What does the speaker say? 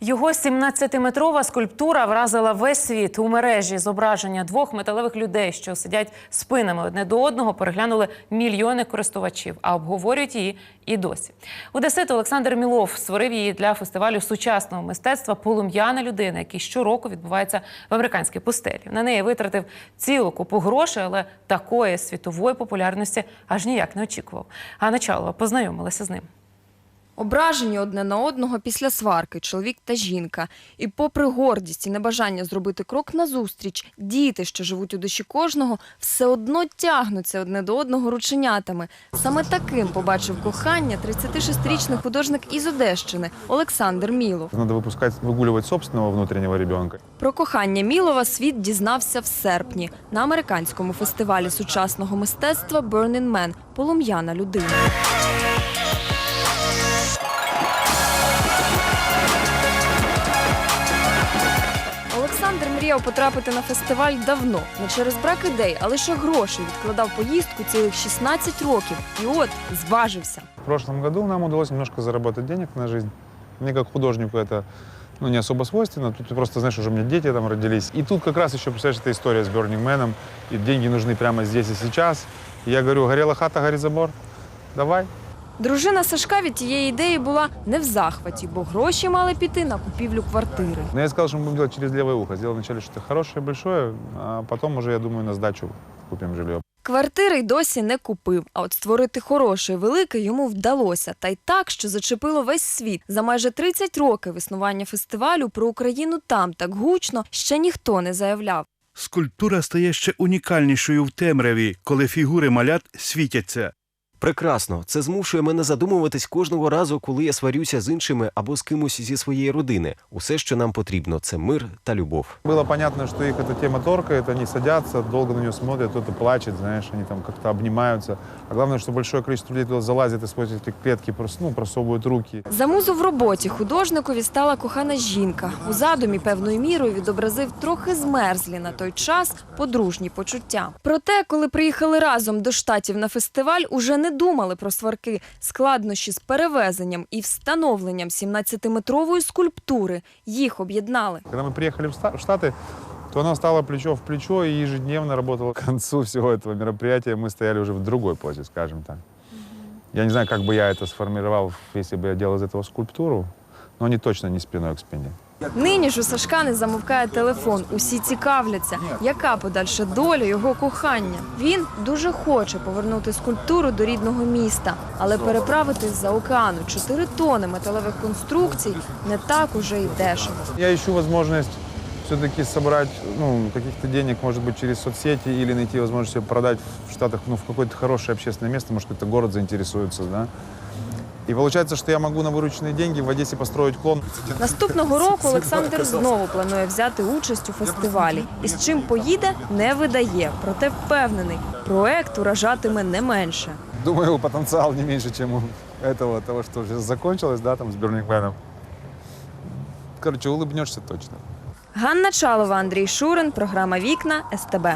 Його 17-метрова скульптура вразила весь світ у мережі. Зображення двох металевих людей, що сидять спинами одне до одного, переглянули мільйони користувачів, а обговорюють її і досі. Одесит Олександр Мілов створив її для фестивалю сучасного мистецтва Полум'яна людина, який щороку відбувається в американській пустелі. На неї витратив цілу купу грошей, але такої світової популярності аж ніяк не очікував. Ганна Чалова познайомилася з ним. Ображені одне на одного після сварки, чоловік та жінка. І попри гордість і небажання зробити крок назустріч, діти, що живуть у душі кожного, все одно тягнуться одне до одного рученятами. Саме таким побачив кохання 36-річний художник із Одещини Олександр Мілов. Надо выпускать, выгуливать собственного внутреннего ребенка. Про кохання Мілова світ дізнався в серпні на американському фестивалі сучасного мистецтва Burning Man – полум'яна людина. мріяв потрапити на фестиваль давно, не через брак ідей, а лише грошей. Відкладав поїздку цілих 16 років. І от зважився. В прошлом году нам удалось немножко заработать денег на жизнь. Мне как художнику это ну, не особо свойственно. Тут просто, знаешь, уже у меня дети там родились. И тут как раз еще, представляешь, эта история с Burning Man. И деньги нужны прямо здесь и сейчас. И я говорю, горела хата, гори забор. Давай. Дружина Сашка від тієї ідеї була не в захваті, бо гроші мали піти на купівлю квартири. Но я сказал, что мы будем делать через левое ухо. Сделал вначале что-то хорошее, большое, а потом уже, я думаю, на сдачу купим жилье. Квартири й досі не купив, а от створити хороше і велике йому вдалося. Та й так, що зачепило весь світ. За майже 30 років існування фестивалю про Україну там так гучно ще ніхто не заявляв. Скульптура стає ще унікальнішою в темряві, коли фігури малят світяться. Прекрасно, це змушує мене задумуватись кожного разу, коли я сварюся з іншими або з кимось зі своєї родини. Усе, що нам потрібно, це мир та любов. Было понятно, что их эта тема торкает, они садятся, долго на нее смотрят, кто-то плачет, знаешь, они там как-то обнимаются. А главное, что большое количество людей туда залазит и сквозь эти клетки прос- ну, просовывают руки. За музу в роботі художникові стала кохана жінка. У задумі певною мірою відобразив трохи змерзлі на той час подружні почуття. Проте, коли приїхали разом до штатів на фестиваль, уже не думали про сварки, складнощі з перевезенням і встановленням 17-метрової скульптури. Їх об'єднали. Когда мы приехали в Ста- в Штаты, то она стала плечо в плечо и ежедневно работала. К концу всего этого мероприятия мы стояли уже в другой позе, скажем так. Я не знаю, как бы я это сформировал, если бы я делал из этого скульптуру, но они точно не спиной к спине. Нині ж у Сашка не замовкає телефон. Усі цікавляться, яка подальша доля його кохання. Він дуже хоче повернути скульптуру до рідного міста, але переправити з-за океану 4 тони металевих конструкцій не так уже й дешево. Я ищу возможность все-таки собрать ну, каких-то денег, может быть, через соцсети или найти возможность продать в Штатах ну, в какое-то хорошее общественное место, может, какой-то да. И получается, что я могу на вырученные деньги в Одессе построить клон. Наступного року Олександр знову планує взяти участь у фестивалі. І з чим поїде, не видає. Проте впевнений, проект уражатиме не менше. Думаю, его потенциал не меньше, чем у этого, того, что уже закончилось, да, там, с Бернингменом. Короче, улыбнешься точно. Ганна Чалова, Андрій Шурин, програма Вікна СТБ.